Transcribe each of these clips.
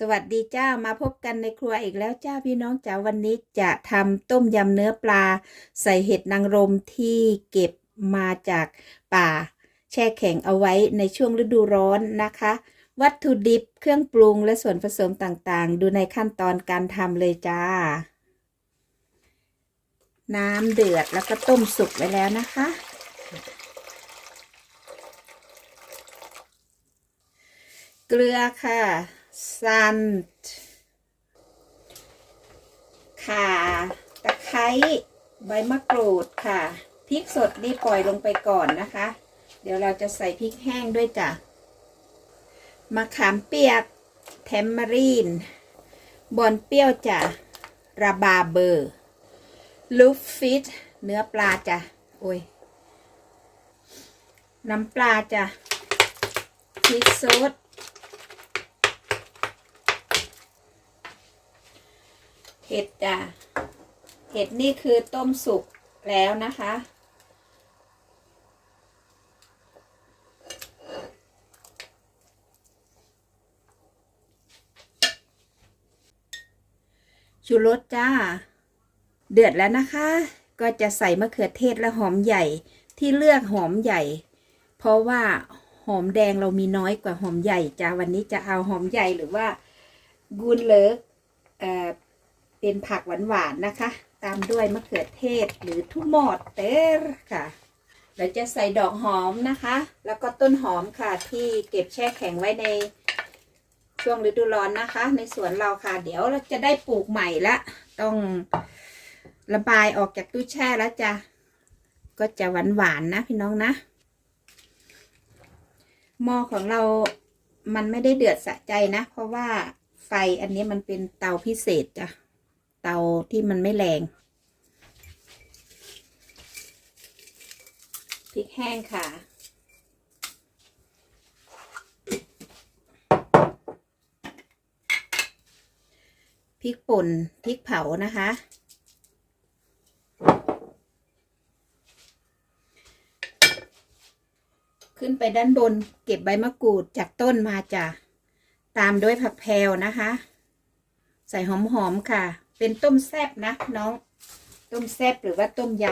สวัสดีเจ้ามาพบกันในครัวอีกแล้วเจ้าพี่น้องจ๋าวันนี้จะทำต้มยำเนื้อปลา ใส่เห็ดนางรมที่เก็บมาจากป่า แช่แข็งเอาไว้ในช่วงฤดูร้อนนะคะ วัตถุดิบเครื่องปรุงและส่วนผสมต่างๆ ดูในขั้นตอนการทำเลยจ้า น้ำเดือดแล้วก็ต้มสุกไว้แล้วนะคะเกลือค่ะ ซันข่าตะไคร้ใบมะกรูดค่ะ พริกสดนี่ปล่อยลงไปก่อนนะคะ เดี๋ยวเราจะใส่พริกแห้งด้วยจ้ะมะขามเปียกแทมมารีน บอนเปรี้ยวจ้ะระบาเบอร์ ลูฟฟิตเนื้อปลาจ้ะโอ้ย น้ำปลาจ้ะพริกสด ห็ดจ้ะเห็ดนี่คือต้มสุกแล้วนะคะ ชูรสจ้า เดือดแล้วนะคะ ก็จะใส่มะเขือเทศและหอมใหญ่ที่เลือกหอมใหญ่ เพราะว่าหอมแดงเรามีน้อยกว่าหอมใหญ่จ้าวันนี้จะเอาหอมใหญ่หรือว่ากุนเลิกเอ่อ เป็นผักหวานๆนะคะ ตามด้วยมะเขือเทศหรือทุกหมอดเตอร์ค่ะเราจะใส่ดอกหอมนะคะ แล้วก็ต้นหอมค่ะที่เก็บแช่แข็งไว้ในช่วงฤดูร้อนนะคะ ในสวนเราค่ะ เดี๋ยวเราจะได้ปลูกใหม่ละ ต้องระบายออกจากตู้แช่แล้วจ้ะก็จะหวานๆนะพี่น้องนะหม้อของเรามันไม่ได้เดือดสะใจนะ เพราะว่าไฟอันนี้มันเป็นเตาพิเศษจ้ะ เตาที่มันไม่แรงพริกแห้งค่ะ พริกป่นพริกเผานะคะ ขึ้นไปด้านบนเก็บใบมะกรูดจากต้นมาจ้ะตามด้วยผักแพรวนะคะ ใส่หอมๆค่ะ เป็นต้มแซบนะน้อง ต้มแซบหรือว่าต้มย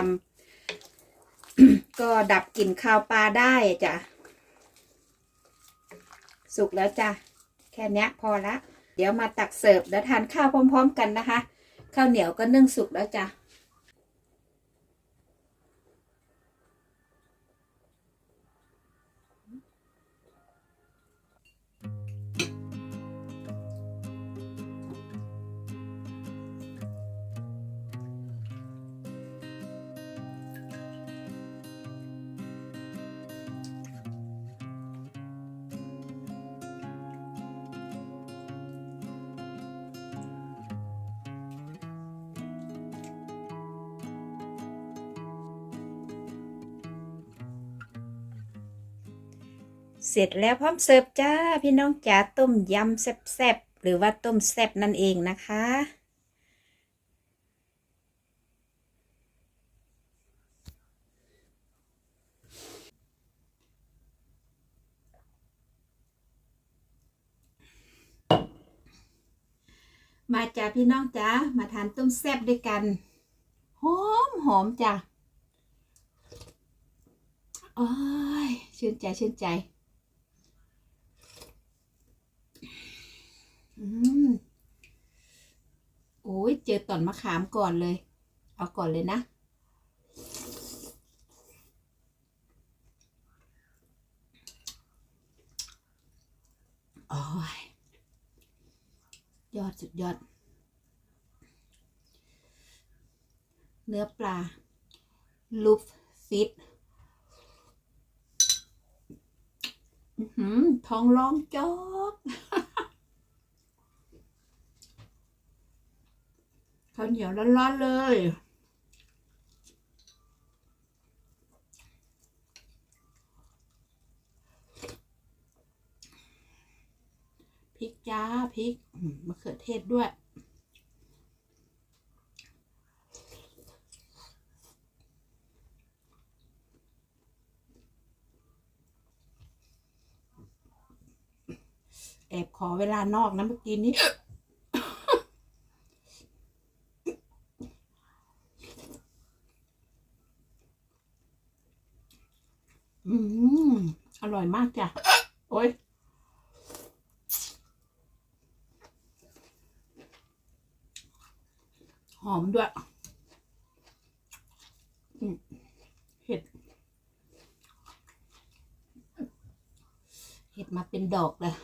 ำ ก็ดับกลิ่นคาวปลาได้จ้ะ สุกแล้วจ้ะ แค่นี้พอละ เดี๋ยวมาตักเสิร์ฟแล้วทานข้าวพร้อม ๆ กันนะคะ ข้าวเหนียวก็นึ่งสุกแล้วจ้ะ เสร็จแล้วพร้อมเสิร์ฟจ้าพี่น้องจ๋าต้มยำแซ่บๆหรือว่าต้มแซ่บนั่นเองนะคะ มาจ้าพี่น้องจ๋ามาทานต้มแซ่บด้วยกันหอมหอมจ้ะโอ้ยชื่นใจชื่นใจ อืมโอ้ยเจอต่อนมะขามก่อนเลย เอาก่อนเลยนะ โอ้ย ยอดสุดยอด เนื้อปลา ลูฟฟิตอือหือท้องร้องจอก ข้าวเหนียวร้อนๆเลยพริกจ้าพริกมะเขือเทศด้วยแอบขอเวลานอกนะเมื่อกี้นี้ อืม อ ร่อยมากจ้ะ โอ้ยหอมด้วยเห็ด เห็ดมาเป็นดอกเลย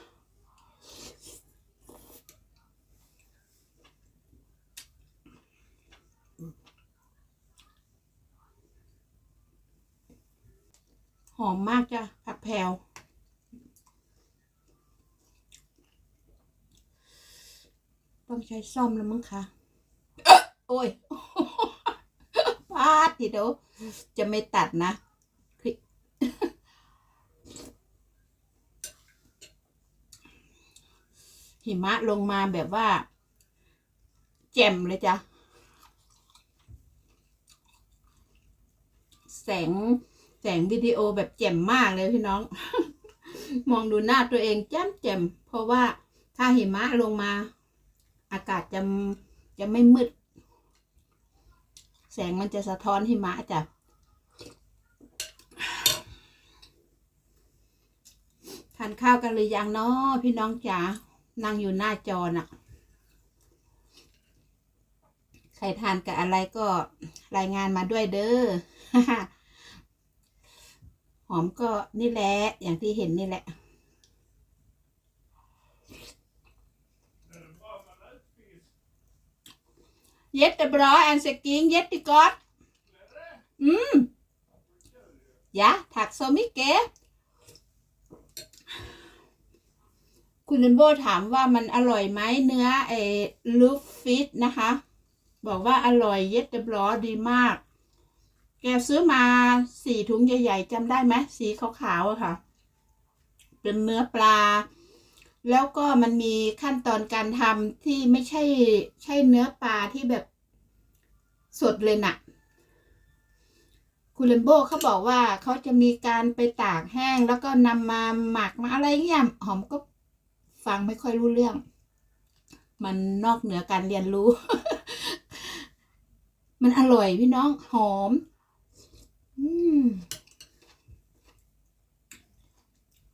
อมมากจ้ะผักแพรวต้องใช้ซ่อมแล้วมั้งคะโอ้ยพลาดทีเดียวจะไม่ตัดนะหิมะลงมาแบบว่า แจ่มเลยจ้ะ แสง แสงวิดีโอแบบแจ่มมากเลยพี่น้อง มองดูหน้าตัวเองแจ่มแจ่มเพราะว่าถ้าหิมะลงมา อากาศจะจะไม่มืด แสงมันจะสะท้อนหิมะจ้ะทานข้าวกันหรือยังเนาะพี่น้องจ๋านั่งอยู่หน้าจอน่ะ ใครทานกับอะไรก็รายงานมาด้วยเด้อ หอมก็นี่แหละ อย่างที่เห็นนี่แหละ Jättebra älskling, jättegott. Mm. Ja, tack så mycket. คุณเลนโบถามว่ามันอร่อยไหมเนื้อไอ้ลูฟฟิตนะคะ บอกว่าอร่อยเย็ดเดบลอดีมาก แกซื้อมาสี่ถุงใหญ่ ๆจำได้ไหมสีขาวๆค่ะ เป็นเนื้อปลา แล้วก็มันมีขั้นตอนการทำที่ไม่ใช่ใช่เนื้อปลาที่แบบสดเลยน่ะคุณเลมโบเขาบอกว่าเขาจะมีการไปตากแห้ง แล้วก็นำมาหมักมาอะไรเงี้ยหอมก็ฟังไม่ค่อยรู้เรื่อง มันนอกเหนือการเรียนรู้ มันอร่อยพี่น้องหอม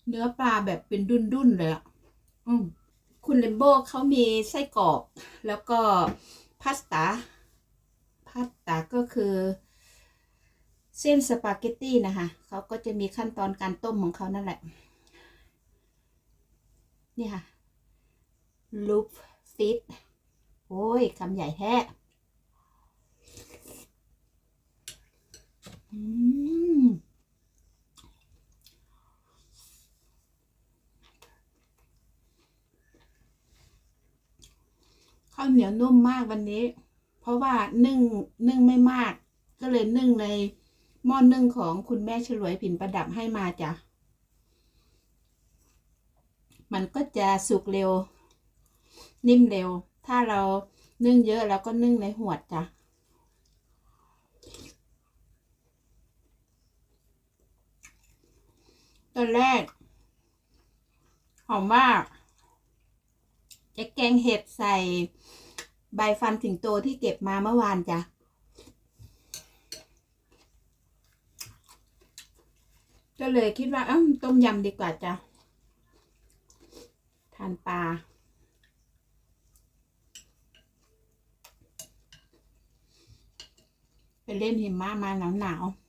เนื้อปลาแบบเป็นดุนๆเลยอะอคุณเลมโบเขามีไส้กรอกแล้วก็พาสต้าพาสต้าก็คือ เส้นสปาเกตตี้นะคะเขาก็จะมีขั้นตอนการต้มของเขานั่นแหละ นี่ค่ะ ลูปฟิตโอ้ยคำใหญ่แท้อืม ข้าวเหนียวนุ่มมากวันนี้ เพราะว่านึ่งนึ่งไม่มาก ก็เลยนึ่งในหม้อนึ่งของคุณแม่ฉลวยผินประดับให้มาจ้ะ มันก็จะสุกเร็ว นิ่มเร็ว ถ้าเรานึ่งเยอะแล้วก็นึ่งในหวดจ้ะ ตอนแรก หอมมาก จะแกงเห็ดใส่ใบฟันสิงโตที่เก็บมาเมื่อวานจ้ะก็เลยคิดว่าเอ้าต้มยำดีกว่าจ้ะทานปลาไปเล่นหิมะมาหนาวหนาวๆ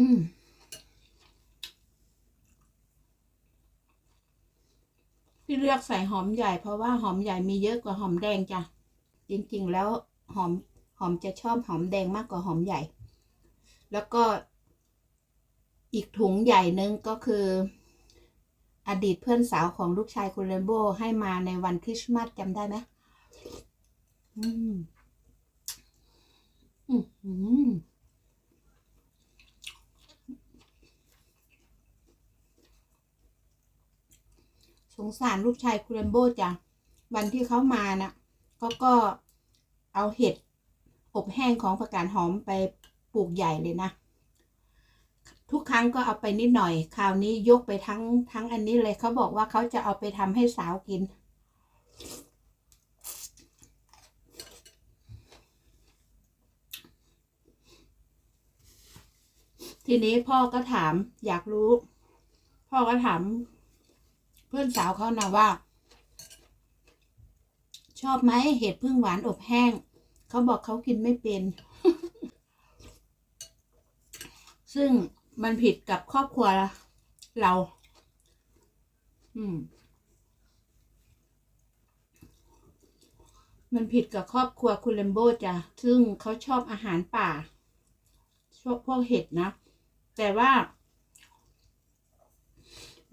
อืมที่เลือกใส่หอมใหญ่ เพราะว่าหอมใหญ่มีเยอะกว่าหอมแดงจ้ะ จริง ๆ แล้วหอมหอมจะชอบหอมแดงมากกว่าหอมใหญ่ แล้วก็อีกถุงใหญ่นึงก็คือ อดีตเพื่อนสาวของลูกชายคุณเรนโบให้มาในวันคริสต์มาสจำได้ไหมอืมอืมอืม ส งสารลูกชายคุณเรนโบจ้ะวันที่เขามานะ่ะเขาก็เอาเห็ดอบแห้งของผักกาดหอมไปปลูกใหญ่เลยนะ ทุกครั้งก็เอาไปนิดหน่อย คราวนี้ยกไปทั้งทั้งอันนี้เลยเขาบอกว่าเขาจะเอาไปทำให้สาวกิน ทีนี้พ่อก็ถามอยากรู้ พ่อก็ถาม เพื่อนสาวเขานะว่า ชอบไหมเห็ดพึ่งหวานอบแห้ง เขาบอกเขากินไม่เป็น ซึ่งมันผิดกับครอบครัวเรา อืม มันผิดกับครอบครัวคุณเลมโบจ้ะ ซึ่งเขาชอบอาหารป่า ชอบพวกเห็ดนะ แต่ว่า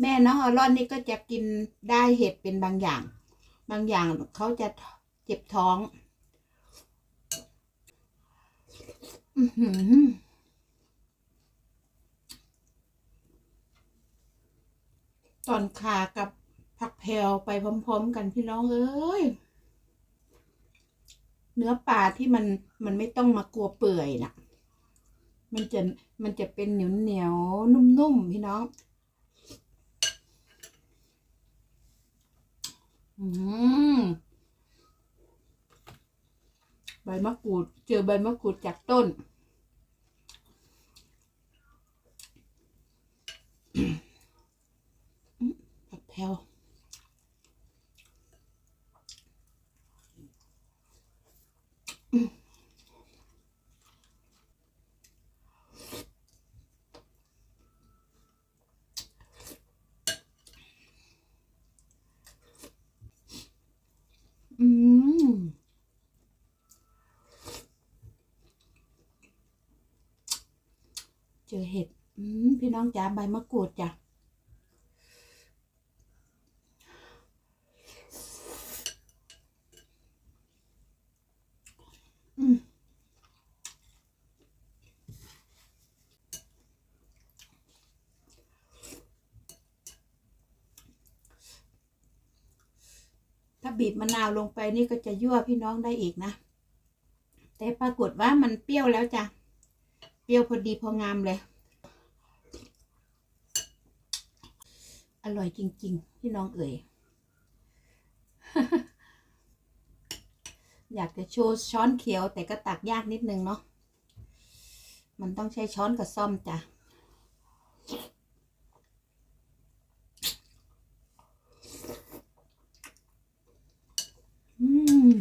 แม่น้องอรอนนี่ก็จะกินได้เห็ดเป็นบางอย่าง บางอย่างเขาจะเจ็บท้องอือตอนขากับผักแพรวไปพร้อม ๆ กันพี่น้องเอ้ย เนื้อปลาที่มันมันไม่ต้องมากลัวเปื่อยน่ะมันจะมันจะเป็นเหนียวเหนียวนุ่มๆพี่น้อง อืมใบมะกรูด เจอใบมะกรูดจากต้น ผักแพลวอืม เจอเห็ด อืมพี่น้องจ๋าใบมะกรูดจ้ะ บีบมะนาวลงไปนี่ก็จะยั่วพี่น้องได้อีกนะ แต่ปรากฏว่ามันเปรี้ยวแล้วจ้ะ เปรี้ยวพอดีพองามเลย อร่อยจริง ๆ พี่น้องเอ๋ย อยากจะโชว์ช้อนเขียวแต่ก็ตักยากนิดนึงเนาะ มันต้องใช้ช้อนกับซ่อมจ้ะ อืม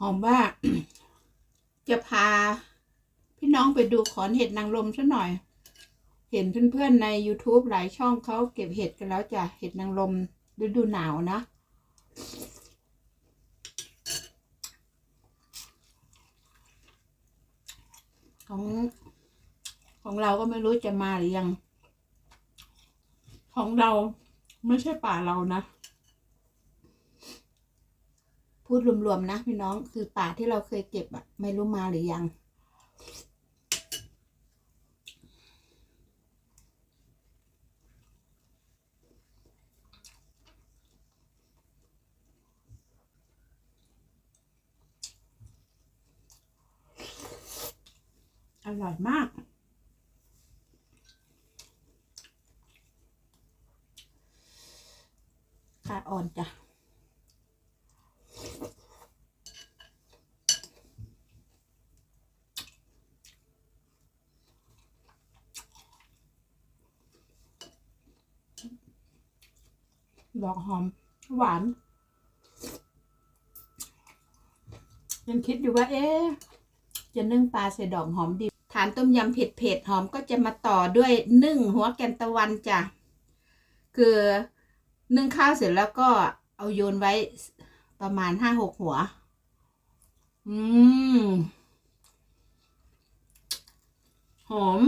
ห อมว่า จะพาพี่น้องไปดูขอนเห็ดนางรมซะหน่อย เห็นเพื่อนๆใน YouTube หลายช่องเขาเก็บเห็ดกันแล้วจ้ะเห็ดนางรมฤดูหนาวนะของของเราก็ไม่รู้จะมาหรือยัง ของเราไม่ใช่ป่าเรานะ พูดรวมๆนะพี่น้องคือป่าที่เราเคยเก็บอะไม่รู้มาหรือยัง อร่อยมากขาอ่อนจ้ะ ดอกหอมหวาน ยังคิดอยู่ว่า เอ๊ะจะนึ่งปลาใส่ดอกหอมดี ฐานต้มยำเผ็ดเผ็ดๆหอมก็จะมาต่อด้วยนึ่งหัวแกนตะวันจ้ะ คือนึ่งข้าวเสร็จแล้วก็เอาโยนไว้ประมาณห้าหกหัว อืม หอม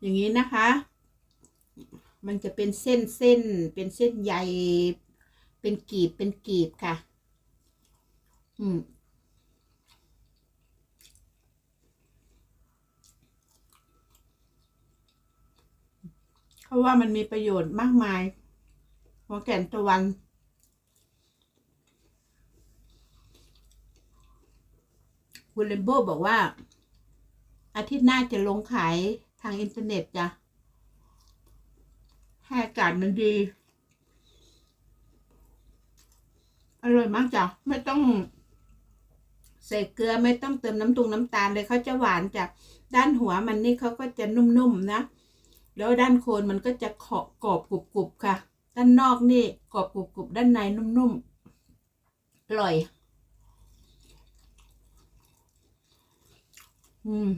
อย่างนี้นะคะ มันจะเป็นเส้นเส้น เป็นเส้นใยเป็นกีบเป็นกีบค่ะ อืมเพราะว่ามันมีประโยชน์มากมาย หัวแก่นตะวันคุณเลมโบบอกว่า อาทิตย์หน้าจะลงขายทางอินเทอร์เน็ตจ้ะ ให้อากาศมันดี อร่อยมากจ้ะ ไม่ต้องใส่เกลือไม่ต้องเติมน้ำตรงน้ำตาลเลยเขาจะหวานจากด้านหัวมันนี่เขาก็จะนุ่มๆนะ แล้วด้านโคนมันก็จะขอบกรอบกรุบๆค่ะ ด้านนอกนี่กรอบกรุบๆด้านในนุ่มๆอร่อย อืม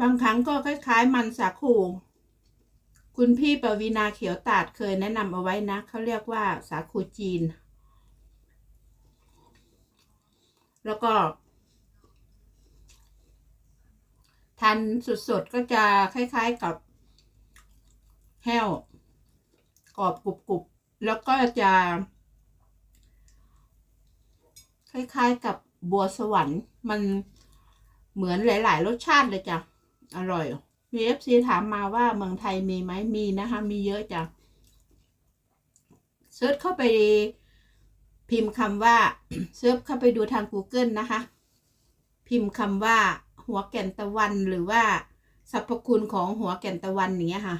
บางครั้งก็คล้ายๆ มันสาคู คุณพี่ปวีนาเขียวตาดเคยแนะนำเอาไว้นะ เขาเรียกว่าสาคูจีน แล้วก็ทานสดๆ ก็จะคล้ายๆกับแห้วกรอบกรุบๆ แล้วก็จะ คล้ายๆกับบัวสวรรค์ มันเหมือนหลาย ๆ รสชาติเลยจ้ะ อร่อย มีเอฟซีถามมาว่าเมืองไทยมีไหมมีนะคะ มีเยอะจ้ะเซิร์ชเข้าไปพิมพ์คำว่าเซิร์ชเข้าไปดูทาง Google นะคะ พิมพ์คำว่าหัวแก่นตะวันหรือว่าสรรพคุณของหัวแก่นตะวันอย่างเงี้ยค่ะ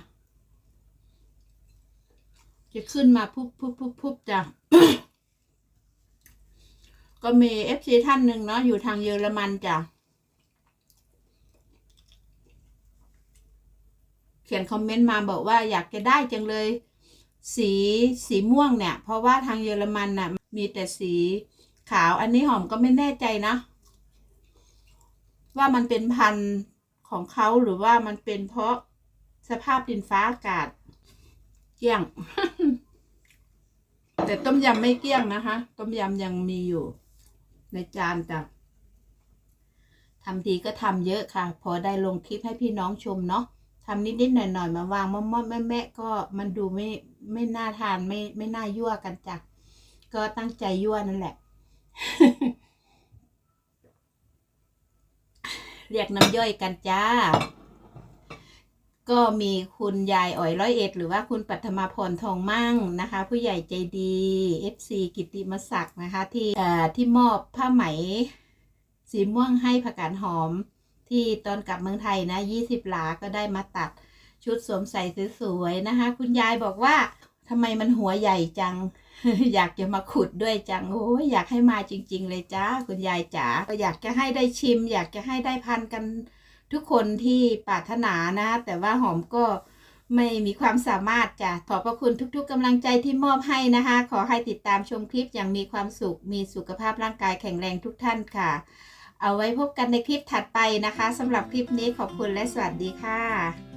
จะขึ้นมาพุบพุบพุบพุบจ้ะก็มีเอฟซีท่านหนึ่งเนาะอยู่ทางเยอรมันจ้ะ เขียนคอมเมนต์มาบอกว่าอยากจะได้จังเลย สีสีม่วงเนี่ย เพราะว่าทางเยอรมันน่ะ มีแต่สีขาวอันนี้หอมก็ไม่แน่ใจนะ ว่ามันเป็นพันธุ์ของเขาหรือว่ามันเป็นเพราะสภาพดินฟ้าอากาศเกี้ยง แต่ต้มยำไม่เกี้ยงนะคะ ต้มยำยังมีอยู่ ในจานจ้ะทำทีก็ทำเยอะค่ะ พอได้ลงคลิปให้พี่น้องชมเนาะ ทำนิดๆหน่อยๆมาวางมอมๆแม่ๆก็มันดูไม่ไม่น่าทานไม่ไม่น่ายั่วกันจ้ะก็ตั้งใจยั่วนั่นแหละ เรียกน้ำย่อยกันจ้า ก็มีคุณยายอ๋อยร้อยเอ็ด หรือว่าคุณปัทมาพรทองมั่งนะคะ ผู้ใหญ่ใจดี FC กิติมศักดิ์นะคะ ที่ที่มอบผ้าไหม สีม่วงให้ผักกาดหอม ที่ตอนกลับเมืองไทยนะ20หลาก็ได้มาตัดชุดสวมใส่สวยๆนะคะ คุณยายบอกว่าทำไมมันหัวใหญ่จัง อยากจะมาขุดด้วยจังโอ้ยอยากให้มาจริง ๆ เลยจ้าคุณยายจ๋าก็อยากจะให้ได้ชิม อยากจะให้ได้พันกันทุกคนที่ปรารถนานะ แต่ว่าหอมก็ไม่มีความสามารถจ้ะขอบพระคุณทุกๆกำลังใจที่มอบให้นะคะ ขอให้ติดตามชมคลิปอย่างมีความสุข มีสุขภาพร่างกายแข็งแรงทุกท่านค่ะ เอาไว้พบกันในคลิปถัดไปนะคะสำหรับคลิปนี้ขอบคุณและสวัสดีค่ะ